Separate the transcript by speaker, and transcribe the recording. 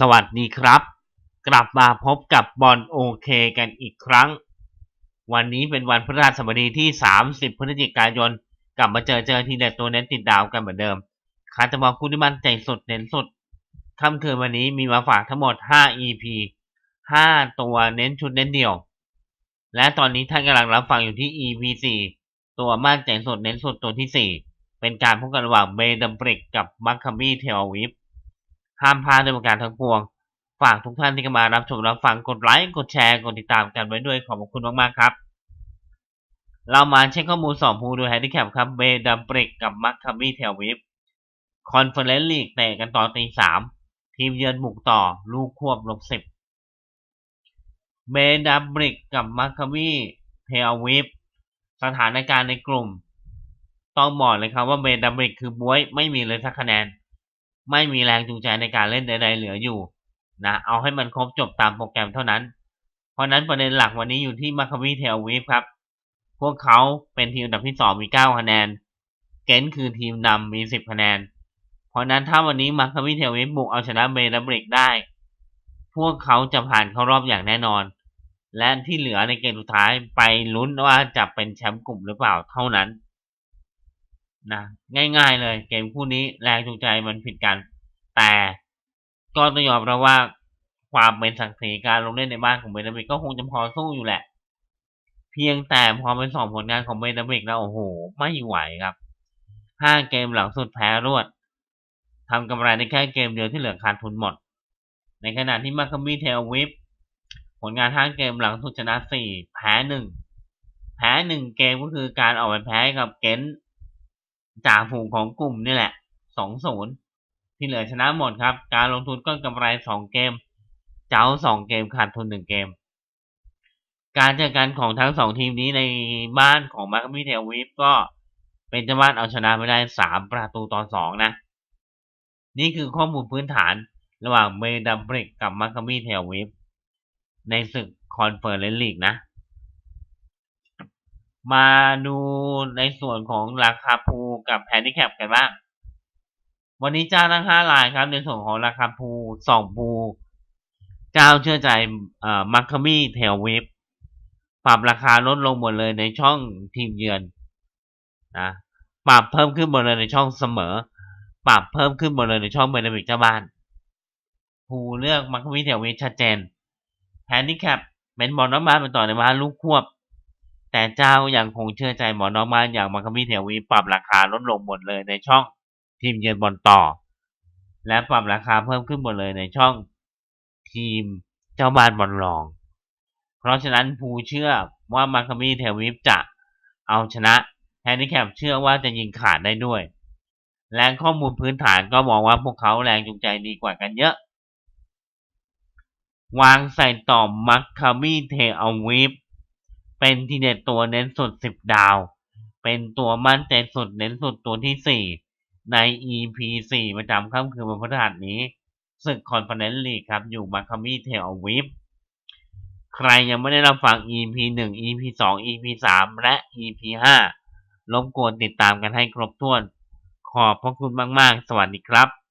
Speaker 1: สวัสดีครับ กลับมาพบกับบอลโอเคกันอีกครั้ง วันนี้เป็นวันพฤหัสบดีที่ 30 พฤศจิกายน กลับมาเจอเจอทีเด็ดตัวเน้นติดดาวกันเหมือนเดิมคาตาบอกคุณที่มันใจสุดเน้นสุดค่ำคืนวันนี้มีมาฝากทั้งหมด 5 EP 5 ตัวเน้นชุดเน้นเดี่ยว และตอนนี้ท่านกำลังรับฟังอยู่ที่ EP 4 ตัวมั่นใจสุดเน้นสุดตัวที่ 4 เป็นการพบกันระหว่างเบดัมบริกกับมัคคามีเทลวิฟ ห้ามพลาดด้วยประการทั้งปวง ฝากทุกท่านที่เข้ามารับชมรับฟังกดไลค์กดแชร์กดติดตามกันไว้ด้วยขอบคุณมากๆครับ เรามาเช็คข้อมูลสองภูดยแฮนดิแคปครับเบดัมเบรกกับมัคคามีเทลวิฟคอนเฟอเรนซ์ลีกเตะกันต่อตีสามทีมเยือนบุกต่อลูกควบลบสิบเบดัมเบรกกับมัคคามีเทลวิฟสถานการณ์ในกลุ่ม ต้องบอกเลยครับว่าเบดัมเบรกคือบวยไม่มีเลยสักคะแนน ไม่มีแรงจูงใจในการเล่นใด ๆ เหลืออยู่นะเอาให้มันครบจบตามโปรแกรมเท่านั้น เพราะนั้นประเด็นหลักวันนี้อยู่ที่มาคาวีเทลวีฟครับ พวกเขาเป็นทีมอันดับที่สองมีเก้าคะแนน เกนคือทีมนำมีสิบคะแนน เพราะนั้นถ้าวันนี้มาคาวีเทลวีฟบุกเอาชนะเบดับริกได้ พวกเขาจะผ่านเข้ารอบอย่างแน่นอน และที่เหลือในเกมสุดท้ายไปลุ้นว่าจะเป็นแชมป์กลุ่มหรือเปล่าเท่านั้น นะง่าย ๆ เลยเกมคู่นี้แรงจูงใจมันผิดกัน แต่ก็ต้องยอมรับว่าความเป็นศักดิ์ศรีการลงเล่นในบ้านของเบนาบิกก็คงจะพอสู้อยู่แหละ เพียงแต่พอเป็นสองผลงานของเบนาบิกแล้วโอ้โห ไม่ไหวครับห้าเกมหลังสุดแพ้รวดทำกำไรได้แค่เกมเดียวที่เหลือขาดทุนหมด ในขณะที่มาคามีเทลวิฟผลงานห้าเกมหลังสุดชนะสี่แพ้หนึ่งแพ้หนึ่งเกมก็คือการออกไปแพ้กับเกน จ่าฝูงของกลุ่มนี่แหละสองศูนย์ที่เหลือชนะหมดครับ การลงทุนก็กำไรสองเกม เจ้าสองเกมขาดทุนหนึ่งเกม การเจอกันของทั้งสองทีมนี้ในบ้านของมาร์คมิเทลวิฟก็เป็นเจ้าบ้านเอาชนะไปได้สามประตูต่อสองนะ นี่คือข้อมูลพื้นฐานระหว่างเมดัมบริกกับมาร์คมิเทลวิฟในศึกคอนเฟอร์เรนซ์ลีกนะ มาดูในส่วนของราคาพูกับแฮนดิแคปกันบ้าง วันนี้เจ้าทั้งห้ารายครับ ในส่วนของราคาพูสองพูเจ้าเชื่อใจเอ่อมัคคมี่เทลวิฟปรับราคาลดลงหมดเลยในช่องทีมเยือนนะปรับเพิ่มขึ้นหมดเลยในช่องเสมอ ปรับเพิ่มขึ้นหมดเลยในช่องเบนบิกเจ้าบ้านผูเลือกมัคคมี่เทลวิฟชัดเจนแฮนดิแคปเป็นบอลน้ำมานเป็นต่อในบ้านลูกควบ แต่เจ้ายังคงเชื่อใจหมอนอกมานอย่างมาคมิเทวีปรับราคาลดลงหมดเลยในช่องทีมเยือนบอลต่อ และปรับราคาเพิ่มขึ้นหมดเลยในช่องทีมเจ้าบ้านบอลรอง เพราะฉะนั้นภูเชื่อว่ามาคมิเทวีจะเอาชนะแฮนดิแคปเชื่อว่าจะยิงขาดได้ด้วย แรงข้อมูลพื้นฐานก็มองว่าพวกเขาแรงจูงใจดีกว่ากันเยอะ วางใส่ต่อมัคคามิเทอวีฟ เป็นทีเด็ดตัวเน้นสุดสิบดาว เป็นตัวมั่นใจสุดเน้นสุดตัวที่สี่ใน EP สี่ประจำค่ำคืนวันพฤหัสนี้ศึกคอนเฟอเรนซ์ลีกครับ อยู่มาคามีเทลวิฟใครยังไม่ได้รับฟัง EP หนึ่ง EP สอง EP สามและ EP ห้ารบกวนติดตามกันให้ครบถ้วน ขอบพระคุณมาก ๆ สวัสดีครับ